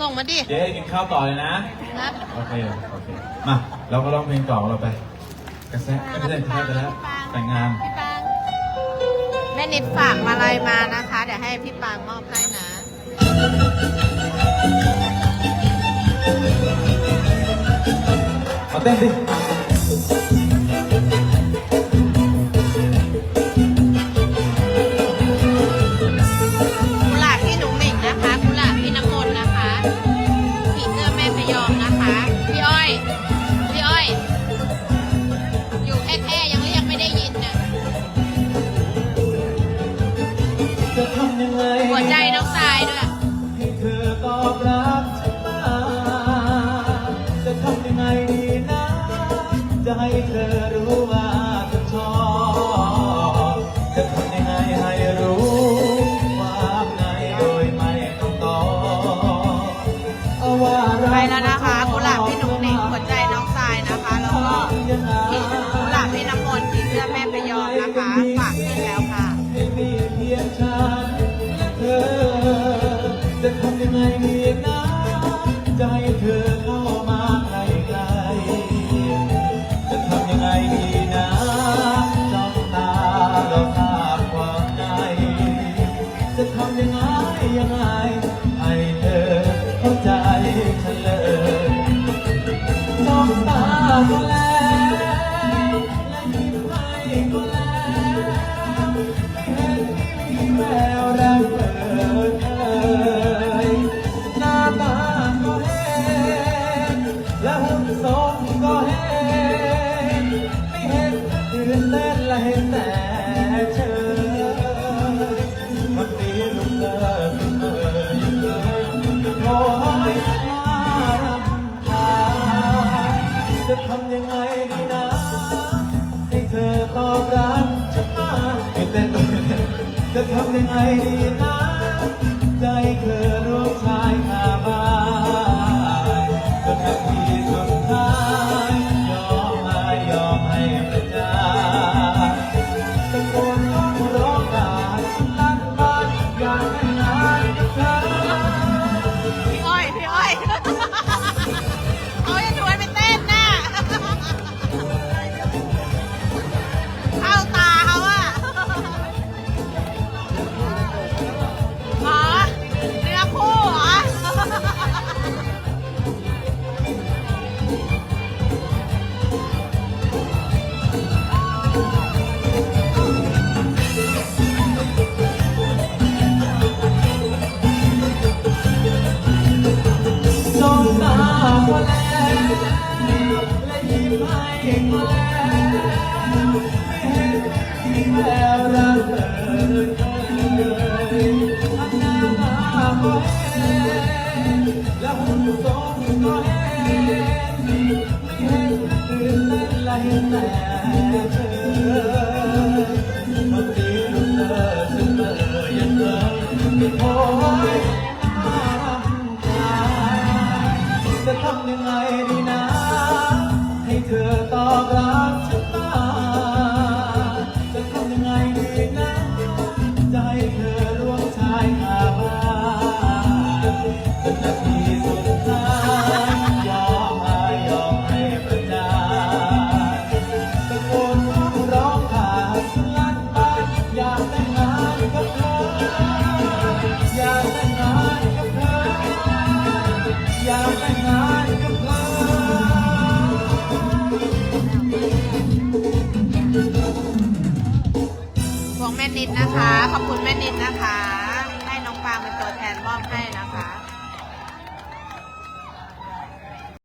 ส่งมาดิ เจ๊กินข้าวต่อเลยนะนะโอเคโอเค มา เราก็ร้องเพลงต่อของเราไป กระแสไม่ได้กระแสไปแล้ว แต่งงาน พี่ปางแม่นิดฝากมาลัยมานะคะ เดี๋ยวให้พี่ปางมอบให้นะเอาเต้นดิ หัวใจน้องทรายด้วยให้เธอตอบรับฉันมาจะทำยังไงดีนะ จะให้เธอรู้ว่าฉันชอบจะทำยังไงให้รู้ว่าในโดยไม่ต้องตอบเอาว่ารักไปแล้วนะคะกุหลาบพี่หนุ่มหนิงหัวใจน้องทรายนะคะ แล้วก็พี่กุ ดีนะจะให้เธอเข้ามาใกล้ๆจะทำยังไงดี แต่เธอวันนี้ลูกเลิกเอ่ยโอ้ยน่ารำคาญจะทำยังไงดีนะ ให้เธอตอบรับฉันมาไม่เต้นจะทำยังไงดีนะ ใจเธอร่วมชายคา ญจะทำยังไงดี นิดนะคะ ขอบคุณแม่นิดนะคะ ให้น้องปางเป็นตัวแทนมอบให้นะคะ